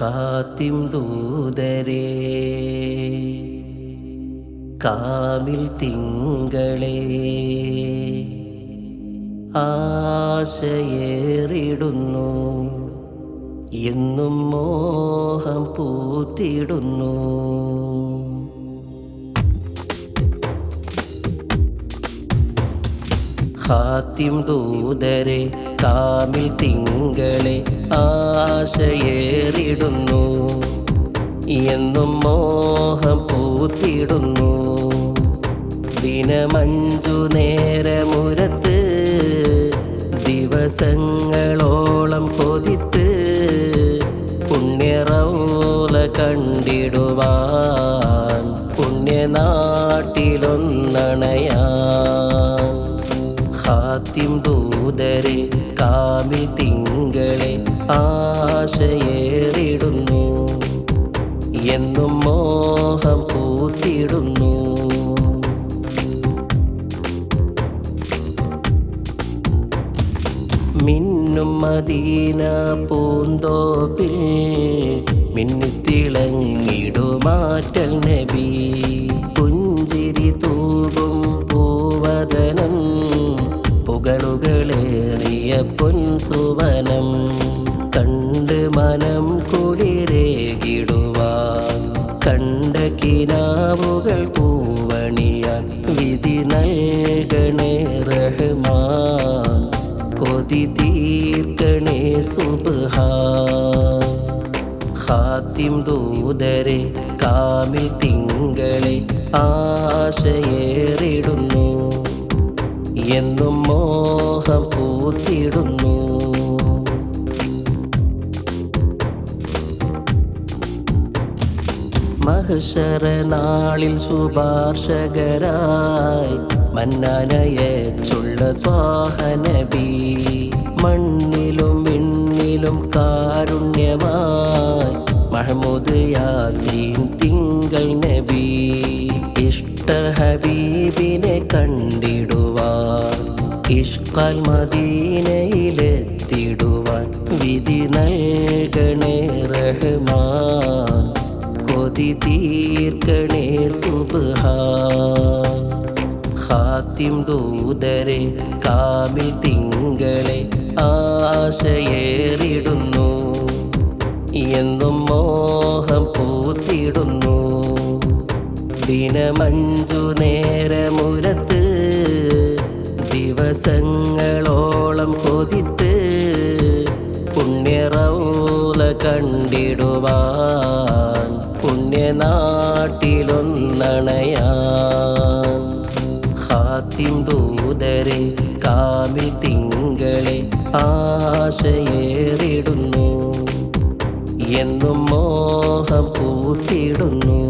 ഹാത്തിം ദൂതരേ കാമിൽ തിങ്കളേ ആശയേറിടുന്നു എന്നും മോഹം പൂത്തിടുന്നു. ഹാത്തിം ദൂതരെ കാമിൽ തിങ്കളെ ആശയേറിടുന്നു. എന്നും മോഹം പൂത്തിടുന്നു. ദിനമഞ്ചു നേരമുരത്ത് ദിവസങ്ങളോളം പൊതിത്ത് പുണ്യറൗല കണ്ടിടുവാൻ പുണ്യനാട്ടിലൊന്നണയാൻ ഹാത്തിം ദൂതരെ കാമിൽ തിങ്കളെ ആശയേറിടുന്നു. എന്നും മോഹം പൂത്തിടുന്നു. മിന്നും മദീന പൂന്തോപ്പിൽ മിന്നിത്തിളങ്ങിടുമാറ്റൽ നബി. പുഞ്ചിരി തൂകും പൊൻസുവനം കണ്ട് മനം കുളിരേകിടുവാൻ കണ്ട കിനാവുകൾ പൂവണിയാൻ വിധി നൽകണേ റഹ്മാൻ. കൊതി തീർക്കണേ സുബ്ഹാൻ. ഹാത്തിം ദൂതരെ കാമിൽ തിങ്കളെ ആശയേറിടുന്നു. എന്നും മോഹം പൂത്തിടുന്നു മഹശര നാളിൽ ശുപാർശകരായി മന്നനയച്ചുള്ള ത്വാഹനബി മണ്ണിലും വിണ്ണിലും കാരുണ്യമായി മഹമ്മൂദ് യാസീൻ തിങ്കൾ നബി. ഇഷ്ട ഹബീബിനെ കണ്ടിടുവാൻ ഇഷ്കാൽ മദീനയിലെത്തിടുവാൻ വിധി നൽകണേ റഹ്മാൻ. കൊതി തീർക്കണേ സുബ്ഹാൻ. ഹാത്തിം ദൂതരെ കാമിൽ തിങ്കളെ ആശയേറിടുന്നു. എന്നും മോഹം പൂത്തിടുന്നു. ദിനമഞ്ചു നേരമുരത്ത് ദിവസങ്ങളോളം കൊതിത്ത് പുണ്യറൗല കണ്ടിടുവാൻ പുണ്യനാട്ടിലൊന്നണയാൻ. ദൂതരെ കാമിൽ തിങ്കളെ ആശയേറിടുന്നു. എന്നും മോഹം പൂത്തിടുന്നു.